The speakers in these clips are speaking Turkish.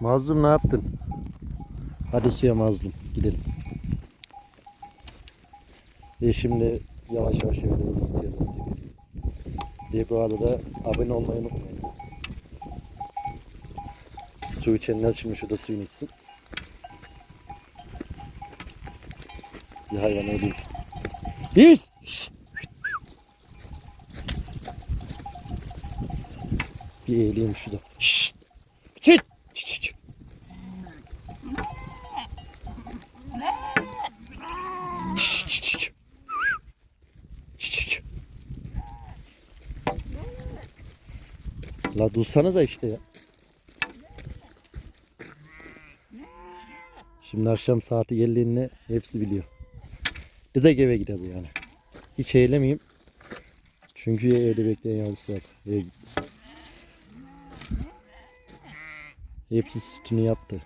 Mazlum ne yaptın? Hadi suya mazlum gidelim. Ve şimdi yavaş yavaş doğru gidiyorum. Ve bu arada abone olmayı unutmayın. Su içenler şimdi şurada suyunu içsin. Bir hayvan öldü. Biz! Bir eğileyim şurada. Şşt! küçük. La dursanıza işte ya. Şimdi akşam saati geldiğinde hepsi biliyor. Bir de eve gider yani. Hiç eylemeyeyim. Çünkü evde bekleyen yavrusu var. Eve gidiyor. Hepsi sütünü yaptı.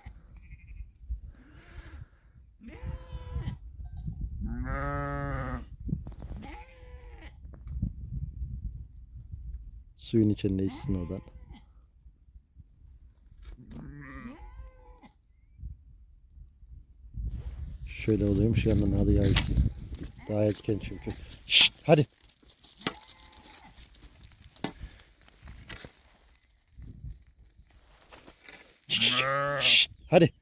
Suyun içinde içsin odan. Şöyle olayım şu yandan hadi yavrusu. Daha erken çünkü. Şşt hadi. Şşt, şşt, hadi.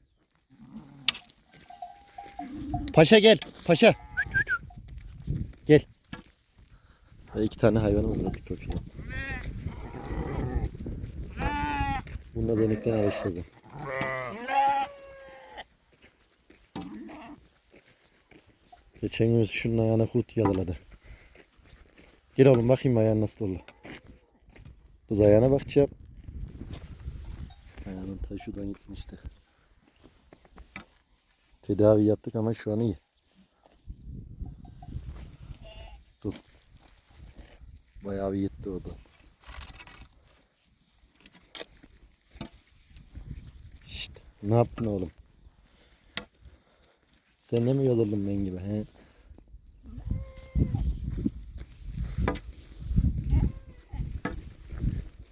Paşa gel. Paşa. Gel. Daha iki tane hayvanımız var köpeği. Bununla denekten alıştırdım. Geçen gün şunun ayağına kurt yaladı. Gel oğlum bakayım ayağın nasıl oldu. Kız ayağına bakacağım. Ayağının ta şuradan gitmişti. Tedavi yaptık ama şu an iyi. Dur. Bayağı bir gitti o da. Şşt, ne yaptın oğlum? Sen de mi yoruldun ben gibi he?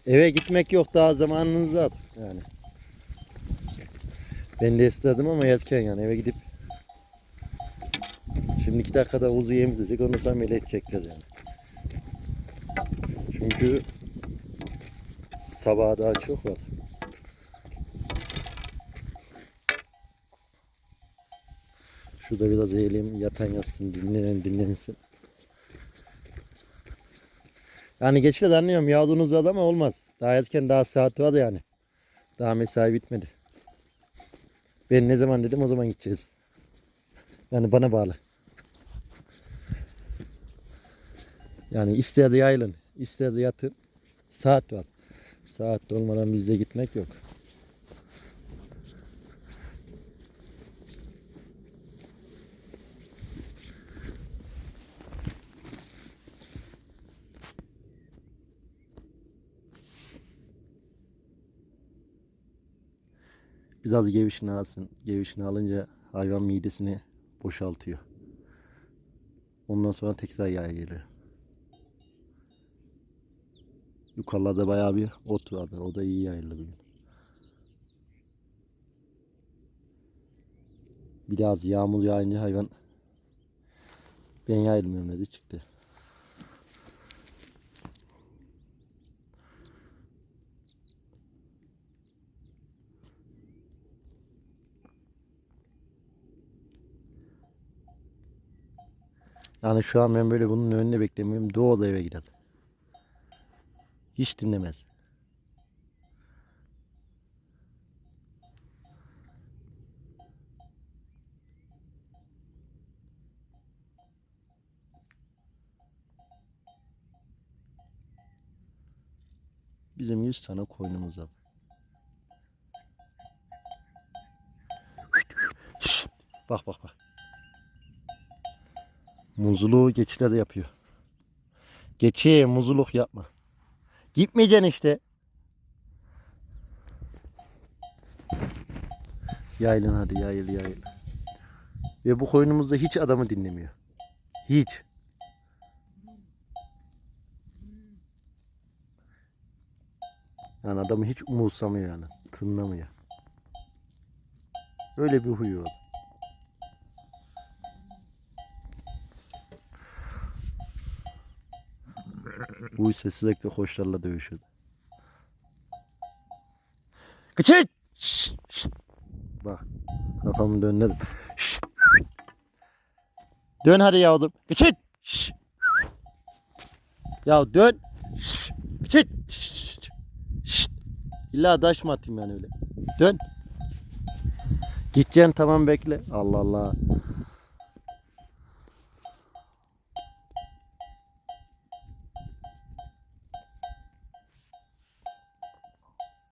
Eve gitmek yok daha zamanınız var yani. Ben de istedim ama erken yani eve gidip Şimdi iki dakikada uzu yemizleyecek ondan sonra melek edecekler yani. Çünkü sabaha daha çok var. Şurada biraz eğileyim, yatan yatsın, dinlenen dinlensin. Yani geçti de anlıyorum yağdığınız ama olmaz. Daha erken daha saat var yani. Daha mesai bitmedi. Ben ne zaman dedim o zaman gideceğiz. Yani bana bağlı. Yani ister de yayılın, ister de yatın. Saat var. Saat olmadan bizde gitmek yok. Biraz gevişini alsın. Gevişini alınca hayvan midesini boşaltıyor. Ondan sonra tekrar yağ geliyor. Yukarılarda bayağı bir ot vardı. O da iyi yayıldı bugün. Biraz yağmur yağınca hayvan ben yayılmıyorum dedi çıktı. Yani şu an ben böyle bunun önünde beklemiyorum. Doğu da eve gider. Hiç dinlemez. Bizim 100 tane koyunumuz var. Bak bak bak. Muzuluğu geçiler de yapıyor. Geçi muzuluk yapma. Gitmeyeceksin işte. Yaylın hadi yayıl yayıl. Ve bu koyunumuzda hiç adamı dinlemiyor. Hiç. Yani adamı hiç umursamıyor yani. Tınlamıyor. Öyle bir huyu var. Bu ise sürekli koçlarla! Şşt, şşt. Bak kafamı döndürdüm. Şşt. Dön hadi yavrum. Kıçır! Şşt. Ya dön. Şşt. İlla daş mı atayım yani öyle? Dön. Gideceğim tamam bekle. Allah Allah.